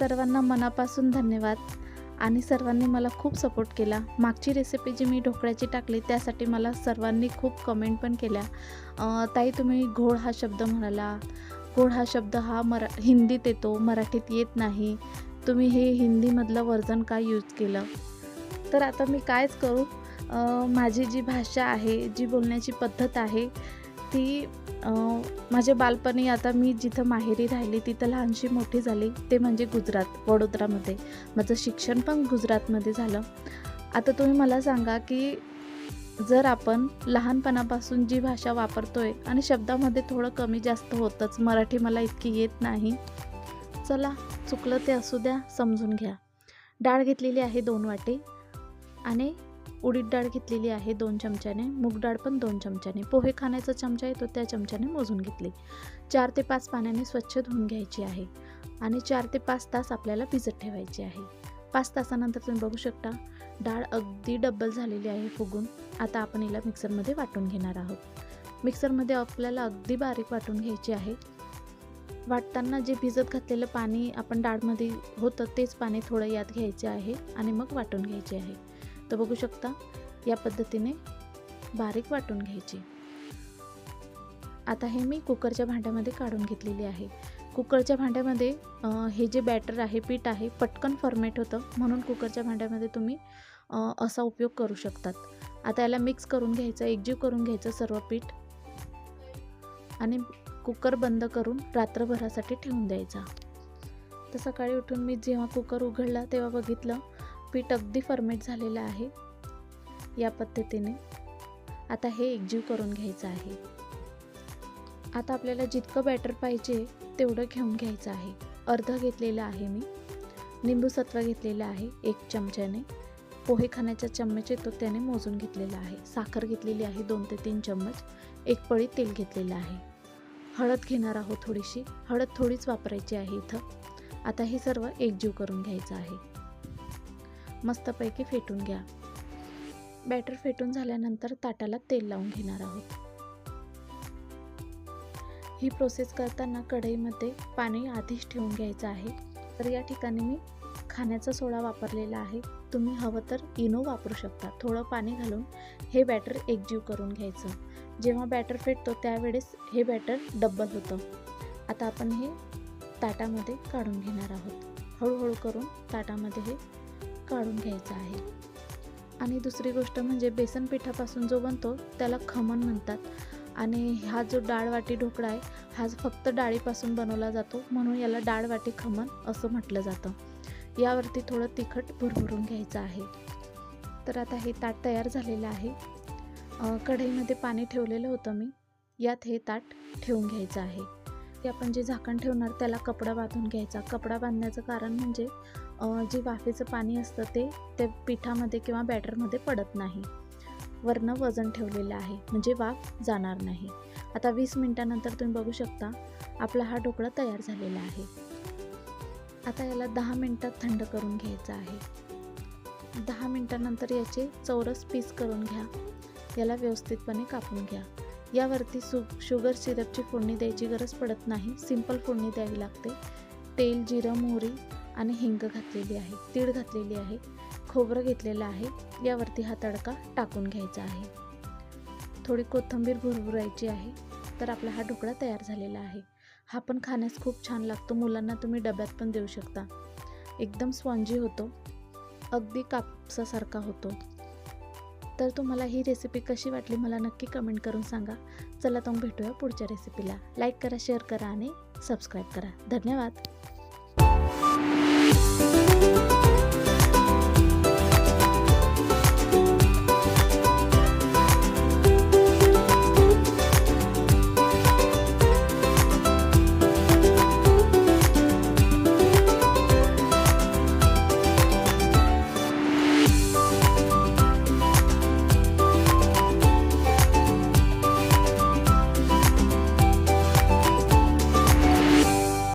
सर्वांना मनापासून धन्यवाद आणि सर्वांनी मला खूप सपोर्ट केला. मागची रेसिपी जी मी ढोकळ्याची टाकली त्यासाठी मला सर्वांनी खूप कमेंट पण केल्या. ताई तुम्ही घोळ हा शब्द म्हणाला. घोळ हा शब्द हा मरा हिंदीत येतो मराठीत येत नाही. तुम्ही हे हिंदीमधलं वर्जन का यूज केलं? तर आता मी कायच करू? माझी जी भाषा आहे जी बोलण्याची पद्धत आहे ती माझे माझ्या बालपणी आता मी जिथं माहेरी राहिली तिथं लहानशी मोठी झाली. ते म्हणजे गुजरात वडोदरामध्ये. माझं शिक्षण पण गुजरातमध्ये झालं. आता तुम्ही मला सांगा की जर आपण लहानपणापासून जी भाषा वापरतो आहे आणि शब्दामध्ये थोडं कमी जास्त होतंच मराठी मला इतकी येत नाही. चला चुकलं ते असू द्या समजून घ्या. डाळ घेतलेली आहे दोन वाटी. आणि उडीद डाळ घेतलेली आहे दोन चमच्याने मूग डाळ पण दोन चमच्याने. पोहे खाण्याचा चमचा आहे तो त्या चमच्याने मोजून घेतली. चार ते पाच पाण्याने स्वच्छ धुवून घ्यायची आहे आणि चार ते पाच तास आपल्याला भिजत ठेवायची आहे. पाच तासानंतर तुम्ही बघू शकता डाळ अगदी डब्बल झालेली आहे फुगून. आता आपण हिला मिक्सरमध्ये वाटून घेणार आहोत. मिक्सरमध्ये आपल्याला अगदी बारीक वाटून घ्यायची आहे. वाटताना जे भिजत घातलेलं पाणी आपण डाळमध्ये होतं तेच पाणी थोडं यात घ्यायचे आहे आणि मग वाटून घ्यायचे आहे. तर बघू शकता या पद्धतीने बारीक वाटून घ्यायची. आता हे मी कुकरच्या भांड्यामध्ये काढून घेतलेली आहे. कुकरच्या भांड्यामध्ये हे जे बॅटर आहे पीठ आहे पटकन फॉर्मेट होतं म्हणून कुकरच्या भांड्यामध्ये तुम्ही असा उपयोग करू शकतात. आता याला मिक्स करून घ्यायचं एकजीव करून घ्यायचं सर्व पीठ. आणि कुकर बंद करून रात्रभरासाठी ठेवून द्यायचा. तर सकाळी उठून मी जेव्हा कुकर उघडला तेव्हा बघितलं पीठ अगदी फर्मेट झालेलं आहे या पद्धतीने. आता हे एकजीव करून घ्यायचं आहे. आता आपल्याला जितकं बॅटर पाहिजे तेवढं घेऊन घ्यायचं आहे. अर्ध घेतलेलं आहे मी. निंबूसत्व घेतलेलं आहे एक चमच्याने. पोहे खाण्याच्या चम्मच येतो त्याने मोजून घेतलेला आहे. साखर घेतलेली आहे दोन ते तीन चम्मच. एक पळी तेल घेतलेलं आहे. हळद घेणार आहोत थोडीशी. हळद थोडीच वापरायची आहे इथं. आता हे सर्व एकजीव करून घ्यायचं आहे. मस्तपैकी फेटून घ्या. बॅटर फेटून झाल्यानंतर ताटाला तेल लावून घेणार आहोत ही प्रोसेस करताना कढईमध्ये पाणी आधीच ठेवून घ्यायचं आहे. तर या ठिकाणी मी खाण्याचा सोडा वापरलेला आहे. तुम्ही हवं तर इनो वापरू शकता. थोडं पाणी घालून हे बॅटर एकजीव करून घ्यायचं. जेव्हा बॅटर फेटतो त्यावेळेस हे बॅटर डब्बल होतं. आता आपण हे ताटामध्ये काढून घेणार आहोत. हळूहळू करून ताटामध्ये हे काढून घ्यायचं आहे. आणि दुसरी गोष्ट म्हणजे बेसन पिठापासून जो बनतो त्याला खमण म्हणतात. आणि हा जो डाळ वाटी ढोकळा आहे हा फक्त डाळीपासून बनवला जातो. म्हणून याला डाळ वाटी खमण असं म्हटलं जातं. यावरती थोडं तिखट भुरभुरून घ्यायचं आहे. तर आता हे ताट तयार झालेलं आहे. कढईमध्ये पाणी ठेवलेलं होतं मी. यात हे ताट ठेवून घ्यायचं आहे. ते आपण जे झाकण ठेवणार त्याला कपडा बांधून घ्यायचा. कपडा बांधण्याचं कारण म्हणजे जे वाफेचं पाणी असतं ते ते पिठामध्ये किंवा बॅटरमध्ये पडत नाही. वरनं वजन ठेवलेलं आहे म्हणजे वाफ जाणार नाही. आता वीस मिनटानंतर तुम्ही बघू शकता आपला हा ढोकळा तयार झालेला आहे. आता याला दहा मिनटात थंड करून घ्यायचं आहे. दहा मिनटानंतर याचे चौरस पीस करून घ्या. याला व्यवस्थितपणे कापून घ्या. यावरती सु शुगर सिरपची फोडणी द्यायची गरज पडत नाही. सिंपल फोडणी द्यावी लागते. तेल जिरं मोहरी आणि हिंग घातलेली आहे. तीळ घातलेली आहे. खोबरं घेतलेलं आहे. यावरती हा तडका टाकून घ्यायचा आहे. थोडी कोथिंबीर भुरभुरायची आहे. तर आपला हा ढोकळा तयार झालेला आहे. हा पण खाण्यास खूप छान लागतो. मुलांना तुम्ही डब्यात पण देऊ शकता. एकदम स्पॉन्जी होतो. अगदी कापसासारखा होतो. तर तुम्हाला ही रेसिपी कशी वाटली मला नक्की कमेंट करून सांगा. चला तर भेटूया पुढच्या रेसिपीला लाईक करा शेअर करा आणि सबस्क्राईब करा. धन्यवाद.